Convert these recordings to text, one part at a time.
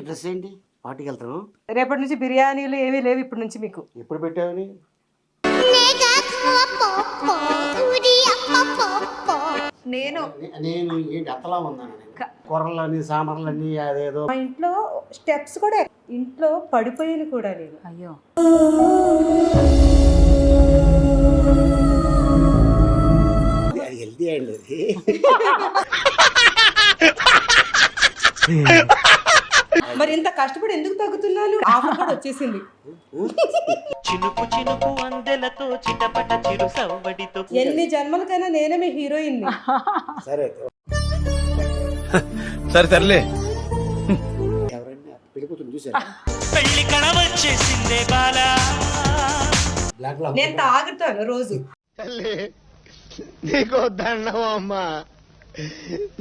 ఈ డ్రెస్ ఏంటి? పార్టీకి వెళ్తాను. రేపటి నుంచి బిర్యానీలు ఏమీ లేవు ఇప్పటి నుంచి మీకు. ఎప్పుడు పెట్టావని? నేను నేను ఏంటి అత్తలా ఉన్నాను. నేను కూరలని సాంబార్లని అదేదో. మా ఇంట్లో స్టెప్స్ కూడా ఇంట్లో పడిపోయిన కూడా లేదు అయ్యో. అది హెల్తీ అండి అది. మరి ఇంత కష్టపడి ఎందుకు తగ్గుతున్నాను ఆఫర్ కూడా వచ్చేసింది. చినుకు చినుకు అందెలతో చిటపట చిరు సవ్వడితో ఎన్ని జన్మలకైనా నేనే మీ హీరోయిన్ సరే. సరే తరలే ఎవరండి పెళ్ళి కూతురు చూసారు పెళ్ళి కళ వచ్చేసిందే బాలా. నేను తాగుతాను రోజు. నీకు దండం అమ్మా.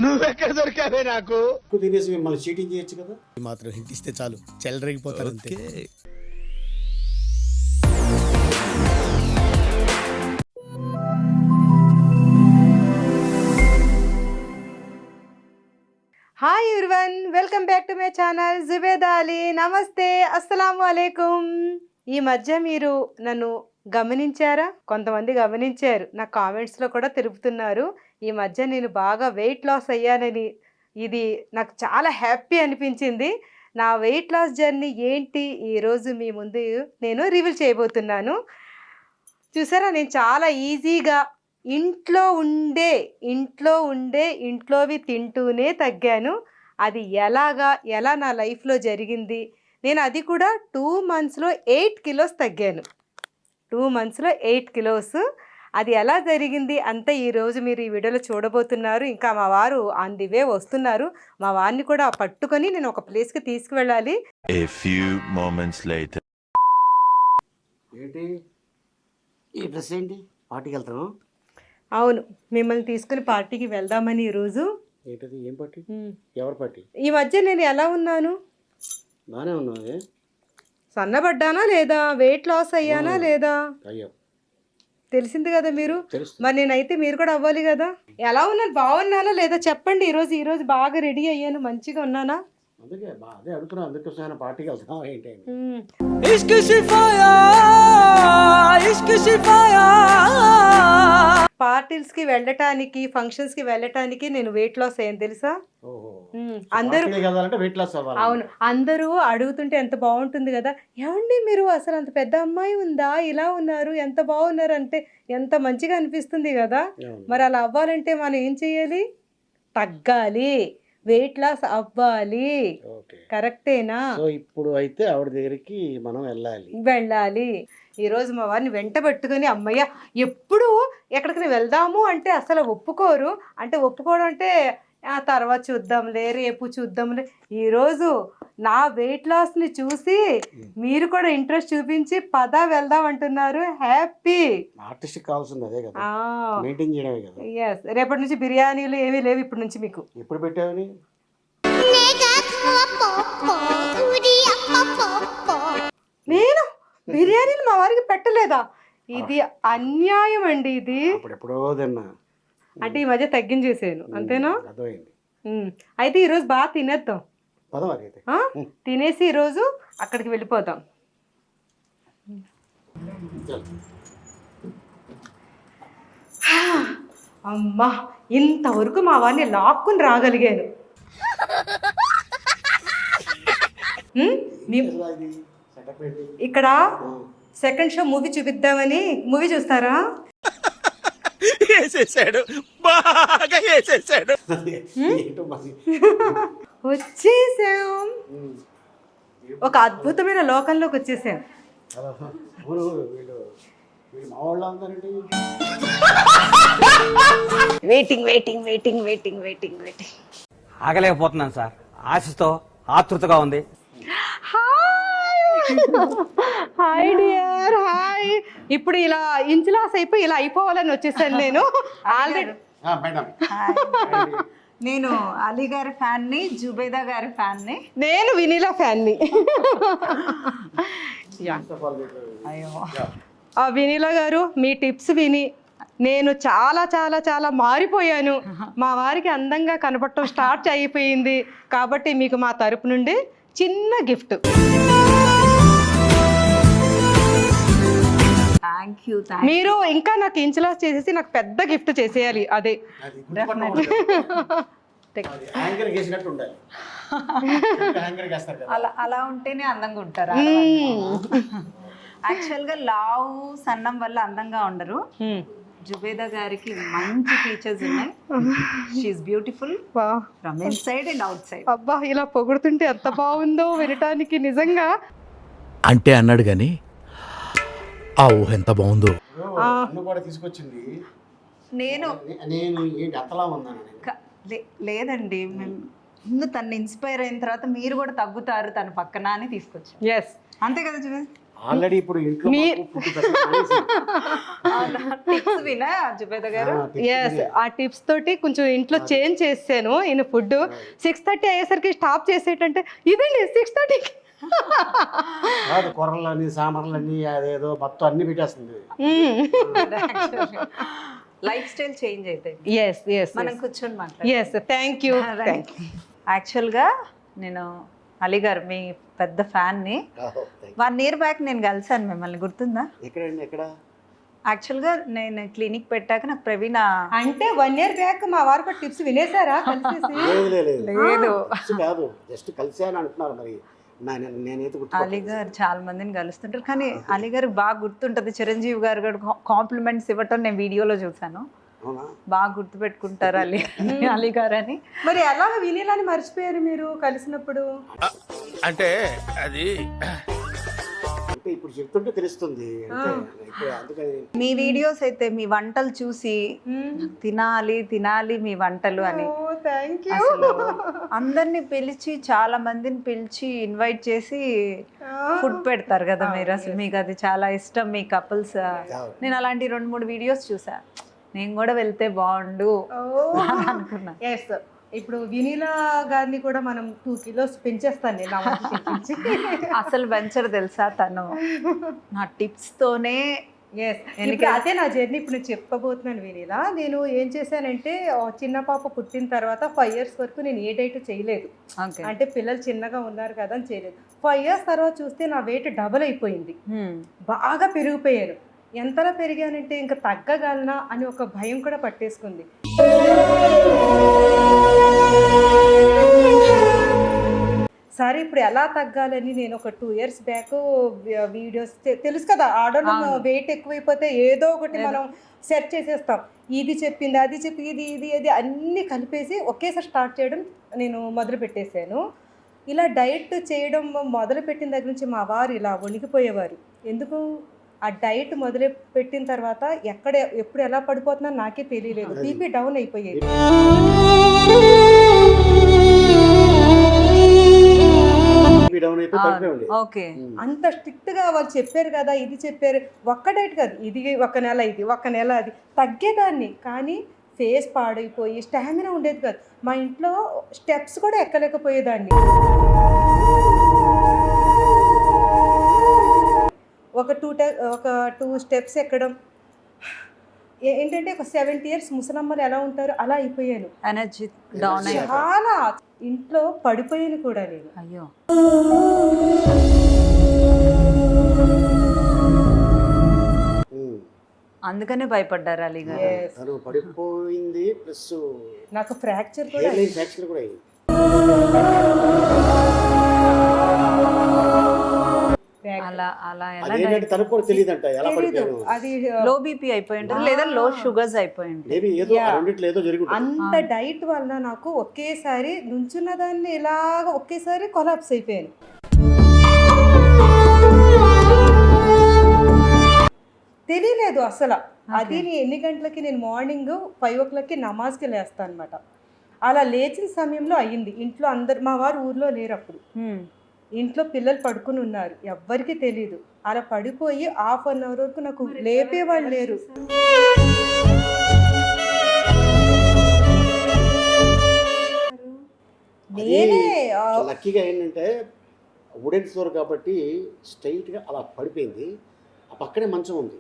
నువ్వెక్కడ దొరికావే నాకు? తినేసి మిమ్మల్ని చీటింగ్ చేయొచ్చు కదా. మాత్రం హింట్ ఇస్తే చాలు. చెల్లరగిపోతారు అంతే. Hi everyone welcome back to my channel Zubed Ali నమస్తే అస్సలాము అలైకుం ఈ మధ్య మీరు నన్ను గమనించారా? కొంతమంది గమనించారు. నా కామెంట్స్లో కూడా తెలుపుతున్నారు ఈ మధ్య నేను బాగా వెయిట్ లాస్ అయ్యానని ఇది నాకు చాలా హ్యాపీ అనిపించింది. నా వెయిట్ లాస్ జర్నీ ఏంటి? ఈరోజు మీ ముందు నేను రివీల్ చేయబోతున్నాను. చూసారా? నేను చాలా ఈజీగా ఇంట్లో ఉండే ఇంట్లో ఉండే ఇంట్లోవి తింటూనే తగ్గాను. అది ఎలాగా ఎలా నా లైఫ్లో జరిగింది? నేను అది కూడా టూ మంత్స్లో ఎయిట్ కిలోస్ తగ్గాను. టూ మంత్స్లో ఎయిట్ కిలోస్. అది ఎలా జరిగింది? అంతా ఈరోజు మీరు ఈ వీడియోలో చూడబోతున్నారు. ఇంకా మా వారు ఆన్ ది వే వస్తున్నారు. మా వారిని కూడా పట్టుకొని నేను ఒక ప్లేస్కి తీసుకువెళ్ళాలి. ఏంటి? ఈ డ్రెస్ ఏంటి? పార్టీకి వెళ్తాను అవును. మిమ్మల్ని తీసుకుని పార్టీకి వెళ్దామని ఈరోజు ఏంటది? ఏం పార్టీ? ఎవరి పార్టీ? ఈ మధ్య నేను ఎలా ఉన్నాను? బాగానే ఉన్నావు. సన్నబడ్డానా లేదా? వెయిట్ లాస్ అయ్యానా లేదా? అయ్యో. తెలిసింది కదా మీరు? మరి నేనైతే మీరు కూడా అవ్వాలి కదా? ఎలా ఉన్నాను? బాగున్నానా లేదా? చెప్పండి. ఈరోజు ఈరోజు బాగా రెడీ అయ్యాను. మంచిగా ఉన్నానా? అందుకే బా అదే అడుగుతున్నా అందుకోసం ఆయన పార్టీకి వెళ్తాం ఏంటి అని. మ్మ్. ఇష్క్ షిఫాయా ఇష్క్ షిఫాయా పార్టీస్కి వెళ్ళటానికి ఫంక్షన్స్కి వెళ్ళటానికి నేను వెయిట్ లాస్ అయ్యాను తెలుసా. అందరూ అవును. అందరూ అడుగుతుంటే ఎంత బాగుంటుంది కదా. ఏమండి మీరు అసలు అంత పెద్ద అమ్మాయి ఉందా? ఇలా ఉన్నారు ఎంత బాగున్నారు అంటే ఎంత మంచిగా అనిపిస్తుంది కదా. మరి అలా అవ్వాలంటే మనం ఏం చేయాలి? తగ్గాలి. వెయిట్ లాస్ అవ్వాలి. కరెక్టేనా? సో ఇప్పుడు అయితే ఆవిడ దగ్గరికి మనం వెళ్ళాలి. వెళ్ళాలి. ఈరోజు మా వారిని వెంట పెట్టుకొని అమ్మయ్య ఎప్పుడు ఎక్కడికి వెళ్దాము అంటే అసలు ఒప్పుకోరు. అంటే ఒప్పుకోవడం అంటే ఆ తర్వాత చూద్దాంలే రేపు చూద్దాంలే. ఈరోజు నా వెయిట్ లాస్ని చూసి మీరు కూడా ఇంట్రెస్ట్ చూపించి పద వెళ్దాం అంటున్నారు. హ్యాపీ ఆర్టిస్ట్ కావాల్సింది అదే కదా. మెయింటైన్ చేయడమే కదా. ఎస్ రేపటి నుంచి బిర్యానీలు ఏమీ లేవు ఇప్పటి నుంచి మీకు. ఎప్పుడు పెట్టావని? నేను? బిర్యానీలు మా వారికి పెట్టలేదా? ఇది అన్యాయం అండి ఇది. అంటే ఈ మధ్య తగ్గించేసాను. అంతేనా. అయితే ఈరోజు బాగా తినేద్దాం? తినేసి ఈరోజు అక్కడికి వెళ్ళిపోదాం అమ్మా ఇంతవరకు మా వారిని లాక్కుని రాగలిగాను. ఇక్కడ సెకండ్ షో మూవీ చూపిద్దామని మూవీ చూస్తారా? వేసేసాడు బాగా వేసేసాడు వచ్చేసాం. ఒక అద్భుతమైన లోకంలోకి వచ్చేసాం. Waiting waiting waiting waiting waiting waiting ఆగలేకపోతున్నాను sir. ఆశతో ఆతృతగా ఉంది. హాయ్ డియర్ హాయ్ ఇప్పుడు ఇలా ఇంచులాస్ అయిపోయి ఇలా అయిపోవాలని వచ్చేసాను నేను. ఆల్రెడీ మేడం నేను అలీ గారి ఫ్యాన్ని జుబేదా గారి ఫ్యాన్ని. నేను వినీలా ఫ్యాన్ని. అయ్యో. ఆ వినీలా గారు మీ టిప్స్ విని నేను చాలా చాలా చాలా మారిపోయాను. మా వారికి అందంగా కనపడటం స్టార్ట్ అయిపోయింది. కాబట్టి మీకు మా తరపు నుండి చిన్న గిఫ్ట్. థ్యాంక్ యూ మీరు ఇంకా నాకు ఇంచులాస్ చేసేసి నాకు పెద్ద గిఫ్ట్ చేసేయాలి అదే. అలా అలా ఉంటేనే అందంగా ఉంటారు. యాక్చువల్గా లావు సన్నం వల్ల అందంగా ఉండరు. మ్మ్. జుబేదా గారికి మంచి ఫీచర్స్ ఉన్నాయి. She's beautiful from inside and outside అబ్బా ఇలా పొగుడుతుంటే ఎంత బాగుందో వినటానికి నిజంగా. అంటే అన్నాడు గాని ఆ ఊహ ఎంత బాగుందో. కూడా తీసుకొచ్చింది. నేను ఏంటి అత్తలా ఉన్నాను. లేదండి ముందు తను ఇన్స్పైర్ అయిన తర్వాత మీరు కూడా తగ్గుతారు తన పక్కన అని తీసుకొచ్చాం. ఎస్ అంతే కదా జుబేదా ఆల్రెడీ ఇప్పుడు ఇంట్లో ఎస్. ఆ టిప్స్ తోటి కొంచెం ఇంట్లో చేంజ్ చేసాను ఈయన ఫుడ్ సిక్స్ థర్టీ అయ్యేసరికి స్టాప్ చేసేటంటే ఇదండి సిక్స్ థర్టీకి కాదు కూరలని సాంబార్లని అదేదో మొత్తం అన్ని పెట్టేస్తుంది. లైఫ్ స్టైల్ చేంజ్ అవుతాయి ఎస్ ఎస్ మనం కూర్చొని మాట్లాడాలి ఎస్ థ్యాంక్ యూ థ్యాంక్ యాక్చువల్గా నేను అలీ గారు మీ పెద్ద ఫ్యాన్ని you. వన్ ఇయర్ బ్యాక్ నేను కలిసాను మిమ్మల్ని గుర్తుందా? ఎక్కడండి ఎక్కడ? యాక్చువల్గా నేను క్లినిక్ పెట్టాక నాకు ప్రవీణ అంటే వన్ ఇయర్ బ్యాక్ మా వారు కూడా టిప్స్ వినేసారా కలిసేసి? లేదు లేదు, లేదు. లేదు. Tips కాదు జస్ట్ కలిసే అని అంటున్నారు మరి. నేనైతే అలీ. గారు చాలా మందిని కలుస్తుంటారు. కానీ అలీ గారు బాగా గుర్తుంటుంది. చిరంజీవి గారు కూడా కాంప్లిమెంట్స్ ఇవ్వటం నేను వీడియోలో చూసాను బాగా గుర్తుపెట్టుకుంటారు అలీ అలీ గారు అని. మరి ఎలాగ వినేలాని మర్చిపోయారు మీరు కలిసినప్పుడు? అంటే అది ఇప్పుడు చెప్తుంటే తెలుస్తుంది. అందుకని మీ వీడియోస్ అయితే మీ వంటలు చూసి తినాలి తినాలి మీ వంటలు అని. అసలు అందరిని పిలిచి చాలా మందిని పిలిచి ఇన్వైట్ చేసి ఫుడ్ పెడతారు కదా మీరు. అసలు మీకు అది చాలా ఇష్టం మీ కపుల్స్ నేను అలాంటి రెండు మూడు వీడియోస్ చూసా. నేను కూడా వెళ్తే బాగుండు అని అనుకున్నా. ఇప్పుడు వినీలా గారిని కూడా మనం టూ కిలోస్ పెంచేస్తాను నేను. అసలు వెంచర్ తెలుసా తను? నా టిప్స్ తోనే ఎస్ ఇప్పుడు అదే నా జర్నీ ఇప్పుడు నేను చెప్పబోతున్నాను వినీలా. నేను ఏం చేశానంటే చిన్న పాప పుట్టిన తర్వాత ఫైవ్ ఇయర్స్ వరకు నేను ఏ డైట్ చేయలేదు. అంటే పిల్లలు చిన్నగా ఉన్నారు కదా అని చేయలేదు. ఫైవ్ ఇయర్స్ తర్వాత చూస్తే నా వెయిట్ డబల్ అయిపోయింది. బాగా పెరిగిపోయాను. ఎంతలా పెరిగానంటే ఇంకా తగ్గగలనా అని ఒక భయం కూడా పట్టేసుకుంది. సరే ఇప్పుడు ఎలా తగ్గాలని నేను ఒక టూ ఇయర్స్ బ్యాక్ వీడియోస్ తెలుసు కదా ఆడవాళ్ళు వెయిట్ ఎక్కువైపోతే ఏదో ఒకటి మనం సెర్చ్ చేసేస్తాం. ఇది చెప్పింది అది చెప్పి ఇది ఇది ఇది అన్నీ కలిపేసి ఒకేసారి స్టార్ట్ చేయడం నేను మొదలు పెట్టేశాను ఇలా డైట్ చేయడం మొదలు పెట్టిన దగ్గర నుంచి మా వారు ఇలా వణికిపోయేవారు. ఎందుకు? ఆ డైట్ మొదలు పెట్టిన తర్వాత ఎక్కడ ఎప్పుడు ఎలా పడిపోతున్నా నాకే తెలియలేదు. బీపీ డౌన్ అయిపోయేది. డౌన్ అయిపోయి పడిపోయింది ఓకే. అంత స్ట్రిక్ట్గా వాళ్ళు చెప్పారు కదా ఇది చెప్పారు. ఒక్క డైట్ కాదు ఇది ఒక నెల ఇది ఒక నెల అది తగ్గేదాన్ని. కానీ ఫేస్ పాడైపోయి స్టామినా ఉండేది కాదు. మా ఇంట్లో స్టెప్స్ కూడా ఎక్కలేకపోయేదాన్ని. ఒక టూ ఒక టూ స్టెప్స్ ఎక్కడం. ఏంటంటే ఒక సెవెంటీ ఇయర్స్ ముసలమ్మలు ఎలా ఉంటారో అలా అయిపోయాను. ఎనర్జీ డౌన్ చాలా ఇంట్లో పడిపోయాను కూడా నేను అయ్యో. అందుకనే భయపడ్డారు అలీ గారు. తను పడిపోయింది ప్లస్ నాకు ఫ్రాక్చర్ కూడా ఫ్రాక్చర్ కూడా అయింది అలా అలా ఎలా అదేంటంటే తనకు కూడా తెలియదంట ఎలా పడిపోయాను అది లో బీపీ అయిపోయి ఉంటుంది లేదా లో షుగర్స్ అయిపోయి ఉంటుంది ఏదో. అంత డైట్ వల్ల నాకు ఒకేసారి నుంచున్న దాన్ని ఇలాగ ఒకేసారి కొలాప్స్ అయిపోయాను. తెలియలేదు అసలు. అది నే- ఎన్ని గంటలకి నేను మార్నింగ్ ఫైవ్ ఓ క్లాక్కి నమాజ్కి లేస్తాను అనమాట అలా లేచిన సమయంలో అయ్యింది. ఇంట్లో అందరు మా వారు ఊర్లో లేరు అప్పుడు. హ్మ్. ఇంట్లో పిల్లలు పడుకుని ఉన్నారు. ఎవ్వరికీ తెలియదు అలా పడిపోయి హాఫ్ అన్ అవర్ వరకు నాకు లేపేవాళ్ళు లేరు. నేనే ఆ, లక్కీగా ఏంటంటే వుడెన్ ఫ్లోర్ కాబట్టి స్ట్రైట్గా అలా పడిపోయింది. ఆ పక్కనే మంచం ఉంది.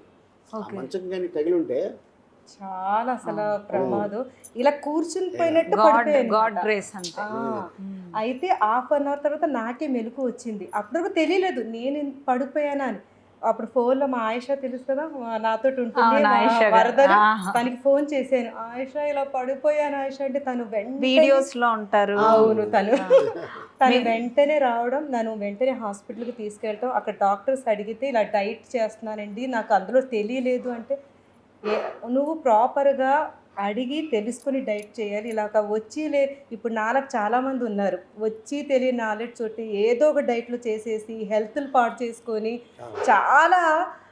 ఆ మంచం కానీ తగిలి ఉంటే చాలా అసలు ప్రమాదం. ఇలా కూర్చుని పోయినట్టు గాడ్ అయితే హాఫ్ అన్ అవర్ తర్వాత నాకే మెలకు వచ్చింది. అప్పుడు తెలియలేదు నేను పడిపోయానా అని. అప్పుడు ఫోన్లో మా ఆయిషా తెలుసు కదా నాతో ఉంటుంది. వరదని. తనకి ఫోన్ చేశాను. ఆయిషా ఇలా పడిపోయాను ఆయిషా అంటే తను వీడియోస్లో ఉంటారు. అవును తను. తను వెంటనే రావడం నన్ను వెంటనే హాస్పిటల్కి తీసుకెళ్ళటం అక్కడ డాక్టర్స్ అడిగితే ఇలా డైట్ చేస్తున్నానండి నాకు అందులో తెలియలేదు అంటే నువ్వు ప్రాపర్గా అడిగి తెలుసుకొని డైట్ చేయాలి. ఇలాగ వచ్చి లే ఇప్పుడు నాలకు చాలామంది ఉన్నారు. వచ్చి తెలియని నాలెడ్జ్ తోటి ఏదో ఒక డైట్లో చేసేసి హెల్త్లు పాడు చేసుకొని చాలా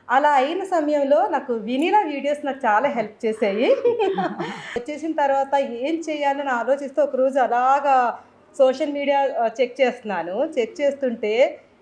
అలా అయిన సమయంలో నాకు వినిలా వీడియోస్ నాకు చాలా హెల్ప్ చేశాయి. వచ్చేసిన తర్వాత ఏం చేయాలని ఆలోచిస్తే ఒకరోజు అలాగా సోషల్ మీడియా చెక్ చేస్తున్నాను. చెక్ చేస్తుంటే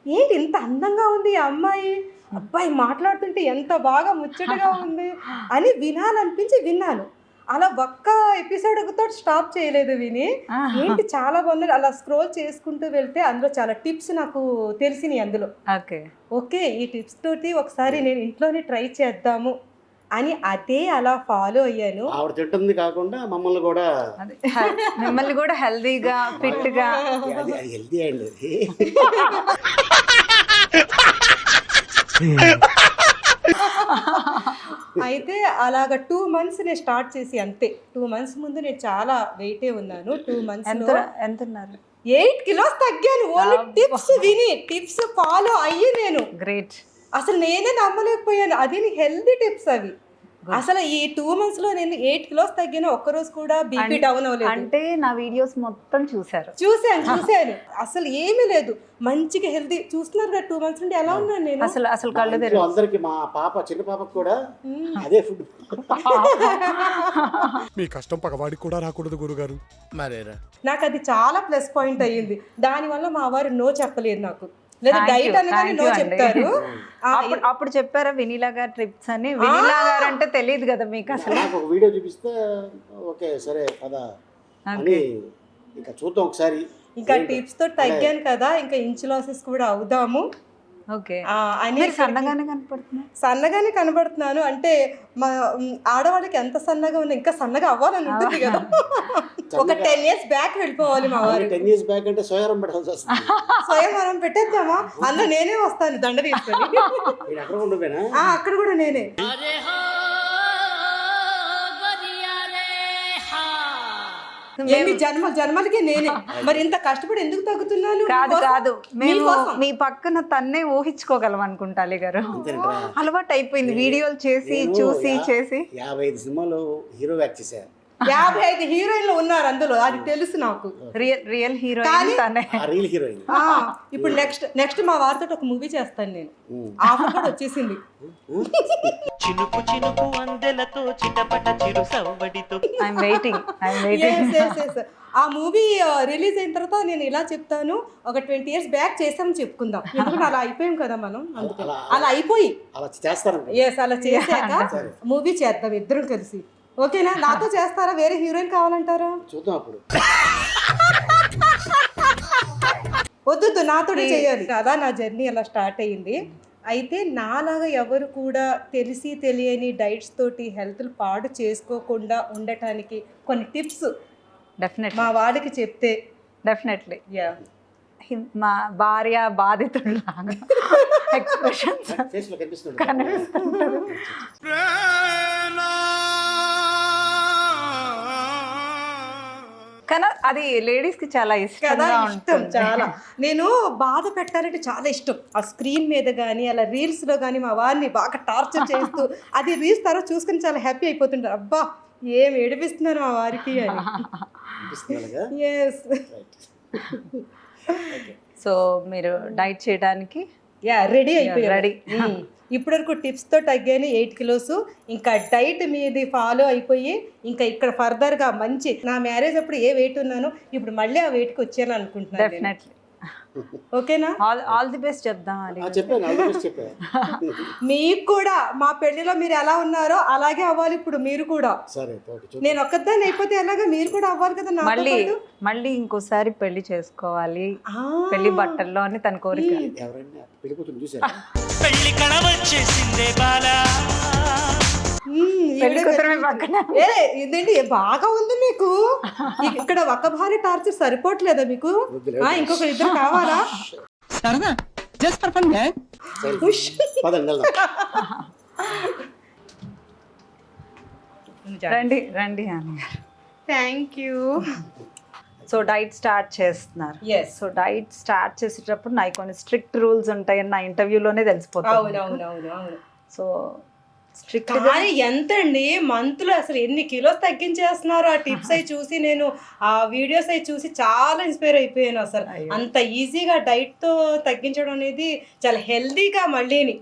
ఏంటి ఇంత అందంగా ఉంది ఈ అమ్మాయి? అబ్బాయి మాట్లాడుతుంటే ఎంత బాగా ముచ్చటగా ఉంది అని వినాలనిపించి విన్నాను. అలా ఒక్క ఎపిసోడ్తో స్టాప్ చేయలేదు విని. ఏంటి చాలా బాగుంది. అలా స్క్రోల్ చేసుకుంటూ వెళ్తే అందులో చాలా టిప్స్ నాకు తెలిసినాయి అందులో. ఓకే. ఓకే ఈ టిప్స్ తోటి ఒకసారి నేను ఇంట్లోనే ట్రై చేద్దాము. అని అదే అలా ఫాలో అయ్యాను. ఆవిడ తింటుంది కాకుండా మమ్మల్ని కూడా మిమ్మల్ని కూడా హెల్దీగా ఫిట్గా అది అది హెల్తీ అండి. అయితే అలాగ టూ మంత్స్ నేను స్టార్ట్ చేసి అంతే. టూ మంత్స్ ముందు నేను చాలా వెయిటే ఉన్నాను. టూ మంత్స్ ఎంత ఎంత ఉన్నారు? ఎయిట్ కిలోస్ తగ్గాను. ఓన్లీ టిప్స్ విని టిప్స్ ఫాలో అయ్యి నేను. గ్రేట్. అసలు నేనే నమ్మలేకపోయాను. అది హెల్దీ టిప్స్ అవి. అసలు ఈ టూ మంత్స్లో నేను ఎయిట్ కిలోస్ తగ్గిన ఒక్కరోజు కూడా బీపీ డౌన్ అవ్వలేదు. అంటే నా వీడియోస్ మొత్తం చూసారు చూశాను చూశాను. అసలు ఏమీ లేదు. మంచిగా హెల్దీ చూస్తున్నారు కదా టూ మంత్స్ నుండి ఎలా ఉన్నాను నేను? అసలు అసలు మా కళ్ళు తెరు అందరికి మా పాప చిన్న పాపకు కూడా అదే ఫుడ్ మీ కష్టం పగవాడికి కూడా రాకూడదు గురుగారు. మరేరా? నాకు అది చాలా ప్లస్ పాయింట్ అయ్యింది. దానివల్ల మా వారు నో చెప్పలేదు నాకు. లేదా డైట్ అనగానే నో. చెప్తారు. అప్పుడు అప్పుడు చెప్పారా వినీలా గారు ట్రిప్స్ అని? వినీలా గారు అంటే తెలియదు కదా మీకు అసలు. నాకు ఒక వీడియో చూపిస్తే ఓకే సరే పదా. అని ఇక చూద్దాం ఒకసారి. ఇంకా టిప్స్తో తగ్గాను కదా ఇంకా ఇంచు లాసెస్ కూడా అవుదాము. సన్నగానే కనబడుతున్నాను అంటే మా ఆడవాళ్ళకి ఎంత సన్నగా ఉన్నా ఇంకా సన్నగా అవ్వాలని ఉంటుంది కదా. ఒక టెన్ ఇయర్స్ బ్యాక్ వెళ్ళిపోవాలి మా వారు. టెన్ ఇయర్స్ బ్యాక్ అంటే సోయారం పెట్టాల్సి వస్తుంది. స్వయం మనం పెట్టేద్దామా? అందులో నేనే వస్తాను దండ తీసుకొని అక్కడ కూడా నేనే. ఎన్ని జన్మ జన్మలకి నేనే మరి ఇంత కష్టపడి ఎందుకు తగ్గుతున్నాను కాదు? కాదు మేము. మీ పక్కన తన్నే ఊహించుకోగలం అనుకుంటా గారు? అలవాటు అయిపోయింది వీడియోలు చేసి చూసి చేసి యాభై ఐదు సినిమాలు హీరో యాక్ట్ చేశాను యాభై ఐదు హీరోయిన్లు ఉన్నారు అందులో అది తెలుసు నాకు. రియల్ రియల్ హీరోయిన్ కానీ- తనే. ఆ రీల్ హీరోయిన్. ఆ, ఇప్పుడు నెక్స్ట్ నెక్స్ట్ మా వారితో ఒక మూవీ చేస్తాను నేను. ఆఫర్ కూడా వచ్చేసింది. చినుకు చినుకు అందెలతో చిటపట చిరు సవ్వడితో. I'm waiting I'm waiting yes, yes. ఆ మూవీ రిలీజ్ అయిన తర్వాత నేను ఇలా చెప్తాను. ఒక ట్వంటీ ఇయర్స్ బ్యాక్ చేసామని చెప్పుకుందాం. ఎందుకంటే అలా అయిపోయాం కదా మనం అందుకే. అలా- అలా అయిపోయి. అలా చేస్తాను. ఎస్ అలా చేశాక మూవీ చేద్దాం ఇద్దరం కలిసి. ఓకేనా? నాతో చేస్తారా? వేరే హీరోయిన్ కావాలంటారా? చూద్దాం అప్పుడు. వద్దు నాతోనే చేయాలి. అలా నా జర్నీ అలా స్టార్ట్ అయ్యింది. అయితే నాలాగా ఎవరు కూడా తెలిసి తెలియని డైట్స్ తోటి హెల్త్ పాడు చేసుకోకుండా ఉండటానికి కొన్ని టిప్స్ డెఫినెట్లీ మా వాడికి చెప్తే. డెఫినెట్లీ యా మా భార్య బాధితుడిలాగా ఎక్స్ప్రెషన్స్ కనిపిస్తుంది కానీ అది లేడీస్కి చాలా కదా ఇష్టంగా ఇష్టం చాలా. నేను బాధ పెట్టాలంటే చాలా ఇష్టం. ఆ స్క్రీన్ మీద కానీ అలా రీల్స్లో కానీ మా వారిని బాగా టార్చర్ చేస్తూ అది రీల్స్ తర్వాత చూసుకుని చాలా హ్యాపీ అయిపోతుంటారు. అబ్బా ఏం ఏడిపిస్తున్నారు మా వారికి అని. ఎస్ సో మీరు డైట్ చేయడానికి? యా రెడీ అయిపోయారు. ready. ఇప్పటివరకు టిప్స్తో తగ్గాను ఎయిట్ కిలోస్ ఇంకా డైట్ మీది ఫాలో అయిపోయి ఇంకా ఇక్కడ ఫర్దర్గా మంచి నా మ్యారేజ్ అప్పుడు ఏ వెయిట్ ఉన్నానో ఇప్పుడు మళ్ళీ ఆ వెయిట్కి వచ్చాను అనుకుంటున్నాను ఓకేనా? ఆల్ ఆల్ ది బెస్ట్ చెప్దాం అది ఆ, చెప్పాను ఆల్ ది బెస్ట్ చెప్పాను. మీకు కూడా మా పెళ్ళిలో మీరు ఎలా ఉన్నారో అలాగే అవ్వాలి ఇప్పుడు మీరు కూడా. సరే నేను ఒక్కదాన్ని అయిపోతే ఎలాగా? మీరు కూడా అవ్వాలి కదా మళ్ళీ. మళ్ళీ ఇంకోసారి పెళ్ళి చేసుకోవాలి. ఆ, పెళ్ళి బట్టల్లో అని తన కోరిక. ఎవరైనా పెళ్ళిపోతుంది చూసారా? పెళ్ళి కళ వచ్చేసిందే బాలా. పెళ్ళి ఈవిడే కూతురు పెళ్ళి పక్కన. ఏ ఇదేంటి? బాగా ఉంది మీకు. ఇక- ఇక్కడ ఒక భార్య టార్చర్ సరిపోవట్లేదా మీకు? ఆ, ఇంకొకరు ఇద్దరు కావాలా? ఉష్. పదండి వెళ్దాం. రండి రండి అని thank you so diet start చేస్తున్నారు. Yes. సో డైట్ స్టార్ట్ చేసేటప్పుడు నాకు కొన్ని స్ట్రిక్ట్ రూల్స్ ఉంటాయని నా ఇంటర్వ్యూలోనే అవును తెలిసిపోతుంది. అవును అవును అవును. సో స్ట్రిక్ట్ కానీ ఎంత అండి మంత్లో అసలు ఎన్ని కిలోస్ తగ్గించేస్తున్నారు? ఆ టిప్స్ అవి చూసి నేను ఆ వీడియోస్ అవి చూసి చాలా ఇన్స్పైర్ అయిపోయాను అసలు. అంత ఈజీగా డైట్తో తగ్గించడం అనేది చాలా హెల్దీగా మళ్ళీని.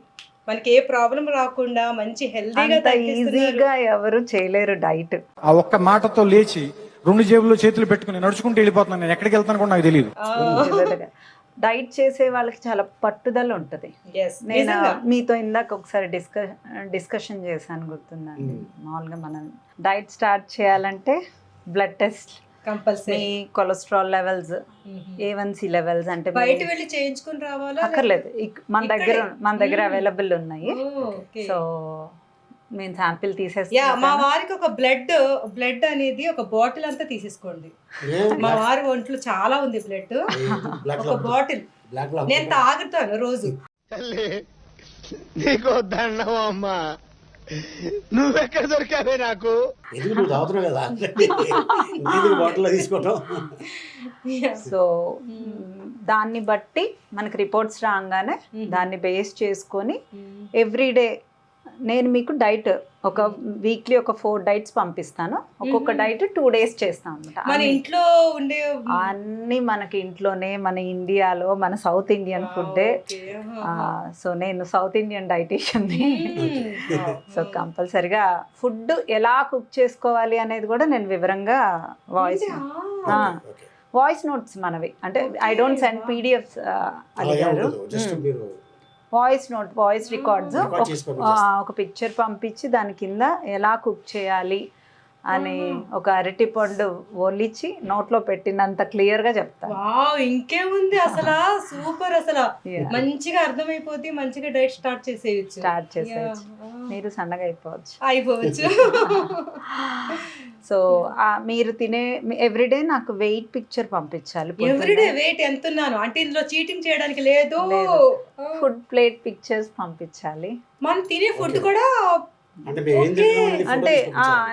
మనకి ఏ ప్రాబ్లం రాకుండా మంచి హెల్దీగా ఈజీగా ఎవరు చేయలేరు డైట్. ఆ ఒక్క మాటతో లేచి రెండు జేబుల్లో చేతులు పెట్టుకుని నడుచుకుంటూ వెళ్ళిపోతున్నాను. నేను ఎక్కడికి వెళ్తాను కూడా నాకు తెలియదు డైట్ చేసే వాళ్ళకి చాలా పట్టుదల ఉంటుంది నేను. మీతో ఇందాక ఒకసారి డిస్కస్ డిస్కషన్ చేశాను గుర్తుందండి మామూలుగా మనం డైట్ స్టార్ట్ చేయాలంటే blood test compulsory cholesterol levels A one C levels అంటే బయట వెళ్ళి చేయించుకుని రావాలా అక్కర్లేదు మన దగ్గర. మన దగ్గర మ్మ్. అవైలబుల్ ఉన్నాయి okay. సో నేను శాంపిల్ యా మా వారికి ఒక బ్లడ్ బ్లడ్ అనేది ఒక బాటిల్ అంతా తీసేసుకోండి. మా వారి ఒంట్లో చాలా ఉంది బ్లడ్. ఒక బాటిల్. బ్లాక్లో నేను తాగుతాను రోజు. తల్లి నీకు దండం అమ్మా. నువ్వెక్కడ దొరికావే నాకు? ఎందుకు నువ్వు తాగుతున్నావు కదా? ఇంకెందుకు బాటిల్లో తీసుకోవటం. సో దాన్ని బట్టి మనకి రిపోర్ట్స్ రాగానే దాన్ని బేస్ చేసుకొని ఎవ్రీడే నేను మీకు డైట్ ఒక వీక్లీ ఒక ఫోర్ డైట్స్ పంపిస్తాను. ఒక్కొక్క డైట్ టూ డేస్ చేస్తాను మన అనమాట ఇంట్లో ఉండే అన్ని మనకి ఇంట్లోనే మన ఇండియాలో మన సౌత్ ఇండియన్ ఫుడ్డే. సో నేను సౌత్ ఇండియన్ డైటీషియన్ని. సో కంపల్సరిగా ఫుడ్ ఎలా కుక్ చేసుకోవాలి అనేది కూడా నేను వివరంగా వాయిస్ వాయిస్ నోట్స్ మనవి. అంటే ఐ డోంట్ సెండ్ పీడిఎఫ్స్ అడిగారు. Voice note voice records. ఒక పిక్చర్ పంపించి దాని కింద ఎలా కుక్ చేయాలి అని ఒక అరటి పండు ఒలిచి నోట్లో పెట్టినంత క్లియర్గా చెప్తాను ఇంకేముంది అసలు? సూపర్ అసలు. మంచిగా అర్థమైపోతే మంచిగా డైట్ స్టార్ట్ చేసేయచ్చు. స్టార్ట్ చేసేయచ్చు. మీరు సన్నగా అయిపోవచ్చు. అయిపోవచ్చు. సో మీరు తినే ఎవ్రీడే నాకు వెయిట్ పిక్చర్ పంపించాలి ఎవ్రీడే వెయిట్ ఎంత ఉన్నాను అంటే ఇందులో చీటింగ్ చేయడానికి లేదు. ఫుడ్ ప్లేట్ పిక్చర్స్ పంపించాలి. మనం తినే ఫుడ్ కూడా అంటే.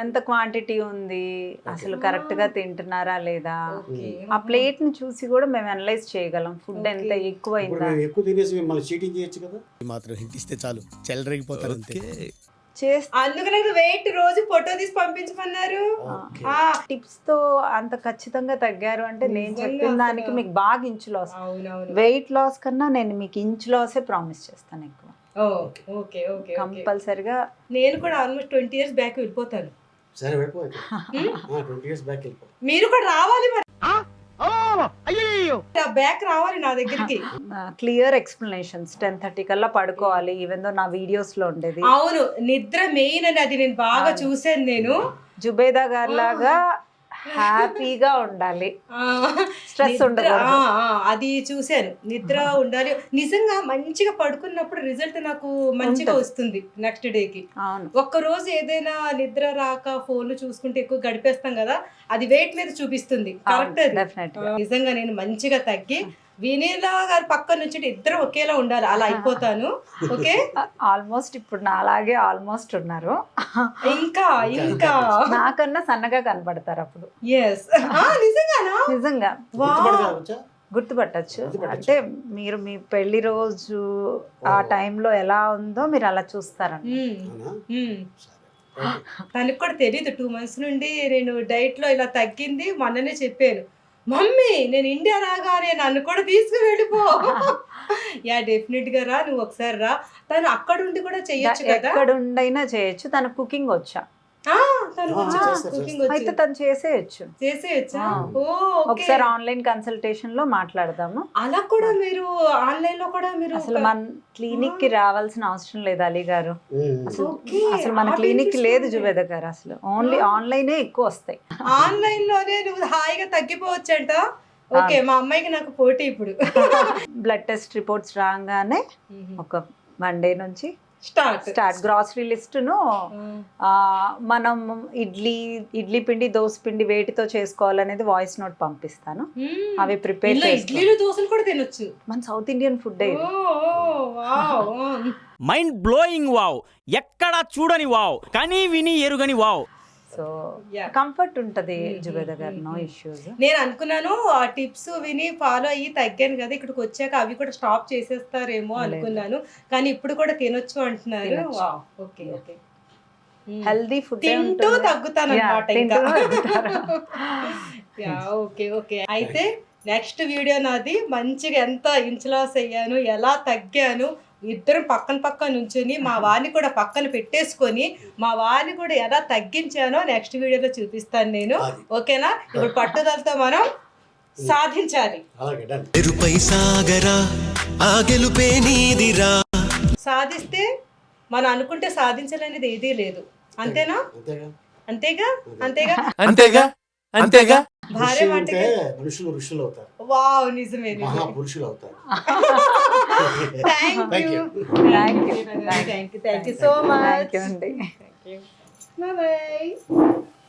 ఎంత క్వాంటిటీ ఉంది? అసలు కరెక్ట్గా తింటున్నారా లేదా? Okay. ఆ ప్లేట్ని చూసి కూడా మేము అనలైజ్ చేయగలం. ఫుడ్ ఎంత మేము ఎక్కువ తినేసి మిమ్మల్ని చీటింగ్ చేయొచ్చు కదా? మాత్రం హింట్ ఇస్తే చాలు. చెల్లరగిపోతారు అందుకనే వెయిట్ రోజు ఫోటో తీసి పంపించమన్నారు. టిప్స్తో అంత ఖచ్చితంగా తగ్గారు అంటే నేను చెప్పిన దానికి. మీకు బాగా ఇంచు లాస్ వెయిట్ లాస్ కన్నా నేను మీకు ఇంచు లాసే ప్రామిస్ చేస్తాను ఎక్కువ. Okay okay okay. కంపల్సరిగా నేను కూడా ఆల్మోస్ట్ ట్వంటీ ఇయర్స్ బ్యాక్ వెళ్ళిపోతాను. సరే వెళ్ళిపో ట్వంటీ ఇయర్స్ బ్యాక్ వెళ్ళిపో. మీరు కూడా రావాలి మరి. అయ్యో బ్యాక్ రావాలి నా దగ్గరికి. క్లియర్ ఎక్స్ప్లెనేషన్స్ టెన్ థర్టీ కల్లా పడుకోవాలి ఈవెన్ దో నా వీడియోస్లో ఉండేది. అవును నిద్ర మెయిన్ అని అది నేను బాగా చూసాను నేను. జుబేదా గారి లాగా హ్యాపీగా ఉండాలి. ఆ, ఆ, అది చూశాను. నిద్ర ఉండాలి. నిజంగా మంచిగా పడుకున్నప్పుడు రిజల్ట్ నాకు మంచిగా. వస్తుంది నెక్స్ట్ డేకి. ఒక్క రోజు ఏదైనా నిద్ర రాక ఫోన్లు చూసుకుంటే ఎక్కువ గడిపేస్తాం కదా అది వెయిట్ మీద చూపిస్తుంది. కరెక్ట్ నిజంగా నేను మంచిగా తగ్గి వినీలా గారి పక్క నుంచి ఇద్దరు ఒకేలా ఉండాలి. అలా అయిపోతాను. ఓకే? ఆల్మోస్ట్ ఇప్పుడు నా అలాగే ఆల్మోస్ట్ ఉన్నారు. ఇంకా ఇంకా నాకన్నా సన్నగా కనపడతారు అప్పుడు. ఎస్ నిజంగానా? నిజంగా? గుర్తుపట్టచ్చు. అంటే మీరు మీ పెళ్ళి రోజు ఆ టైంలో ఎలా ఉందో మీరు అలా చూస్తారండి ఓకే. తనకు కూడా తెలియదు టూ మంత్స్ నుండి నేను డైట్లో ఇలా తగ్గింది. మొన్ననే చెప్పాను. మమ్మీ నేను ఇండియా రాగానే నన్ను కూడా తీసుకు వెళ్ళిపో యా డెఫినెట్గా రా నువ్వు ఒకసారి రా. తను అక్కడ ఉండి కూడా చెయ్యొచ్చు కదా? ఎక్కడ ఉండైనా చేయొచ్చు. తన కుకింగ్ వచ్చా? అయితే తను చేసేయచ్చు. చేసేయచ్చా? ఒకసారి ఆన్లైన్ కన్సల్టేషన్లో మాట్లాడదాము. అలా కూడా మీరు ఆన్లైన్లో కూడా మీరు అసలు మన క్లినిక్కి రావాల్సిన అవసరం లేదు అలీ గారు. అసలు మన క్లినిక్ లేదు జుబేద గారు అసలు. ఓన్లీ ఆన్లైనే ఎక్కువ వస్తాయి. ఆన్లైన్లోనే నువ్వు హాయిగా తగ్గిపోవచ్చంట? ఓకే మా అమ్మాయికి నాకు పోటీ ఇప్పుడు. బ్లడ్ టెస్ట్ రిపోర్ట్స్ రాగానే ఒక వన్ డే నుంచి స్టార్ట్. స్టార్ట్. గ్రాసరీ లిస్టును మనం ఇడ్లీ ఇడ్లీ పిండి దోశ పిండి వేటితో చేసుకోవాలనేది వాయిస్ నోట్ పంపిస్తాను. అవి ప్రిపేర్ ఇడ్లీలు దోశలు కూడా తినొచ్చు. మన south Indian food. Mind blowing wow. ఎక్కడా చూడని వావ్. కనీ విని ఎరుగని వావ్. సో. కంఫర్ట్ ఉంటది జుబేద గారు నో ఇష్యూస్ నేను అనుకున్నాను ఆ టిప్స్ విని ఫాలో అయ్యి తగ్గాను కదా ఇక్కడికి వచ్చాక అవి కూడా స్టాప్ చేసేస్తారేమో అనుకున్నాను. కానీ ఇప్పుడు కూడా తినొచ్చు అంటున్నారు. ఓకే ఓకే హెల్దీ ఫుడ్ తింటూ తగ్గుతాను అనమాట ఓకే ఓకే అయితే నెక్స్ట్ వీడియో నాది. మంచిగా ఎంత ఇంచ్ లాస్ అయ్యాను ఎలా తగ్గాను ఇద్దరం పక్కన పక్కన నుంచుని మా వారిని కూడా పక్కన పెట్టేసుకొని మా వారిని కూడా ఎలా తగ్గించానో నెక్స్ట్ వీడియోలో చూపిస్తాను నేను. ఓకేనా? ఇప్పుడు పట్టుదలతో మనం సాధించాలి. సాధిస్తే మనం అనుకుంటే సాధించాలనేది ఏదీ లేదు. అంతేనా? అంతేగా. అంతేగా? అంతేగా? అంతేగా? అంతేగా భార్య ఋషులు ఉంటే మాటకి మనుషులు ఋషులు అవుతారు వావ్ నిజమే నిజమే మహాపురుషులు అవుతారు thank Thank you you. Thank you thank you thank you so much thank you అండి బాయ్